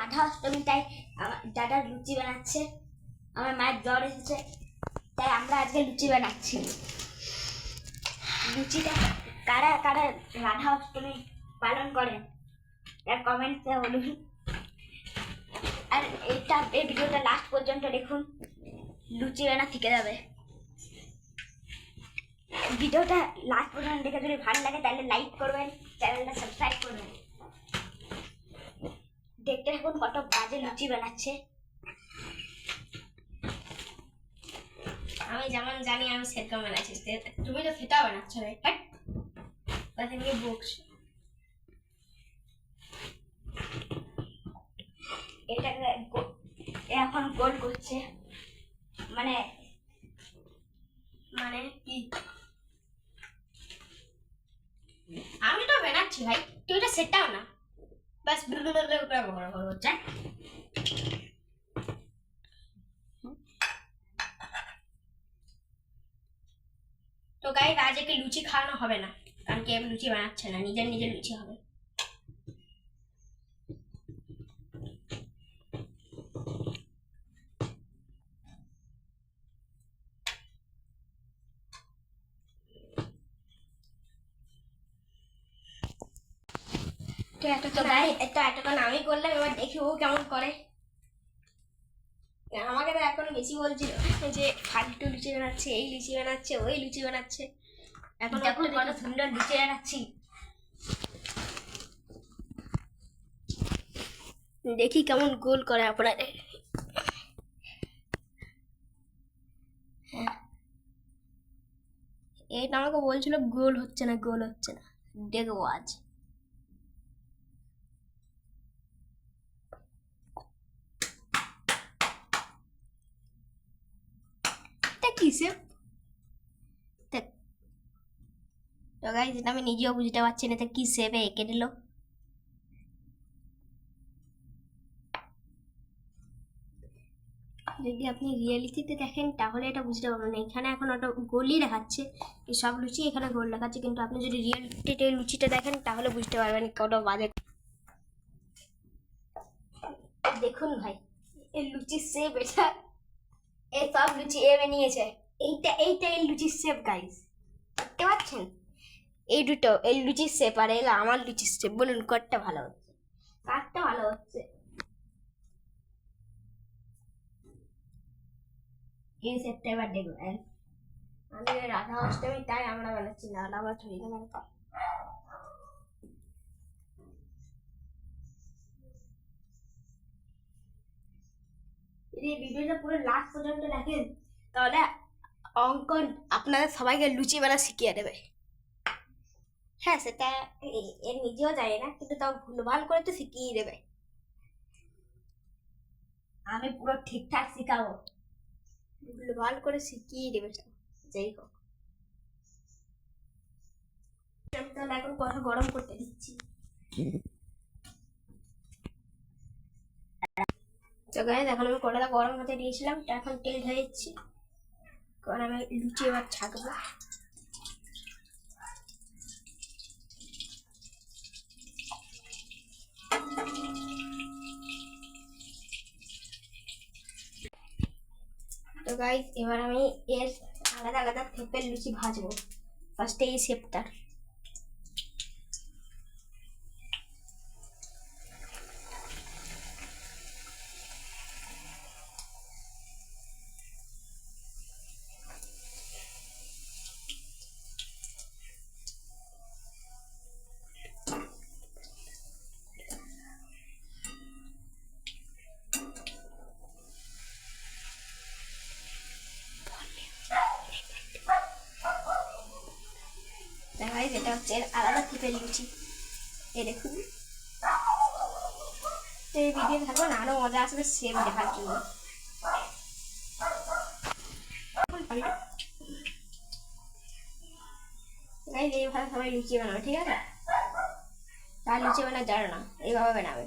রাধা অষ্টমী তাই আমার দাদা লুচি বানাচ্ছে, আমার মায়ের জ্বর এসেছে, তাই আমরা আজকে লুচি বানাচ্ছি। লুচিটা কারা কারা রাধা অষ্টমী পালন করেন তার কমেন্টে বলুন। আর এটা এই ভিডিওটা লাস্ট পর্যন্ত দেখুন, লুচি বানা থেকে যাবে। ভিডিওটা লাস্ট পর্যন্ত দেখে যদি ভালো লাগে তাহলে লাইক করবেন চ্যানেলটা সাবস্ক্রাইব করবেন দেখতে থাকুন কত বাজে লুচি বানাচ্ছে। আমি যেমন জানি, আমি সেরকম বানাচ্ছি। তুমি তো সেটাও বানাচ্ছ রে কথা নিয়ে বকছো। এটাকে এখন গোল করছে। মানে মানে কি? আমি তো বানাচ্ছি, ভাই। তুই এটা সেটাও না। হচ্ছে তো গাই আজকে লুচি খাওয়ানো হবে না। কারণ কি, আমি লুচি বানাচ্ছে না, নিজের নিজের লুচি হবে। তো এতক্ষণ আমি- এটা এতক্ষণ আমি করলাম এবার দেখি ও কেমন করে। আমাকে তো এখন বেশি বলছিল যে ফালতু লুচি বানাচ্ছে এই লুচি বানাচ্ছে ওই লুচি বানাচ্ছে। এখন দেখুন কত দেখি- সুন্দর লুচি বানাচ্ছি। দেখি কেমন গোল করে আপনাদের। হ্যাঁ। এটা আমাকে বলছিল গোল হচ্ছে না গোল হচ্ছে না। দেখব আজ। কিসে? তো গাইজ এটা আমি নিজেও বুঝতে পারছি না, এটা কি সেভে এঁকে দিল যদি আপনি রিয়েলিটিতে দেখেন, তাহলে এটা বুঝতে পারবেন এখানে এখন ওটা গোলই দেখাচ্ছে, এই সব লুচি এখানে গোল দেখাচ্ছে, কিন্তু আপনি যদি রিয়েলিটিতে লুচিটা দেখেন, তাহলে বুঝতে পারবেন কত বাজে। দেখুন ভাই, এই লুচি শেপ এটা এই সব লুচি এমে নিয়েছে। এইটা এইটা এই লুচির শেপ গাইস দেখতে পাচ্ছেন? এই দুটো, এই লুচির শেপ আর এলা আমার লুচির শেপ বলুন কোনটা ভালো হচ্ছে? কারটা ভালো হচ্ছে? এই শেপটা এবার দেখবেন। আমি রাধা অষ্টমী তাই আমরা বানাচ্ছি না আমরা থরি না যদি ভিডিওটা পুরো লাস্ট পর্যন্ত দেখেন, তাহলে অঙ্কন আপনাদের সবাইকে লুচি বানা শিখিয়ে দেবে। হ্যাঁ সেটা এর নিজেও জানে না, কিন্তু তাও ভুলভাল করে তো শিখিয়ে দেবে। আমি পুরো ঠিকঠাক শিখাবো। ভুলভাল করে শিখিয়ে দেবে যাই হোক। আমি তাহলে এখন কথা গরম করতে দিচ্ছি। তো গাইজ এখন আমি কড়াটা গরম হতে দিয়েছিলাম, তো এখন তেল ঢেলে দিচ্ছি। কারণ আমি লুচি এবার ছাকবো। তো গাইজ এবার আমি এর আলাদা আলাদা থেপের লুচি ভাজবো। ফার্স্টে এই শেপটার যেটা হচ্ছে আলাদা থেপের নিয়েছি এ দেখুন। তো এই ভিডিও থাকবে না আরও মজা আসবে সেম দেখার জন্য। এইভাবে সবাই লুচি বানাবে, ঠিক আছে? তার লুচি বানা জানো না, এইভাবে বানাবে।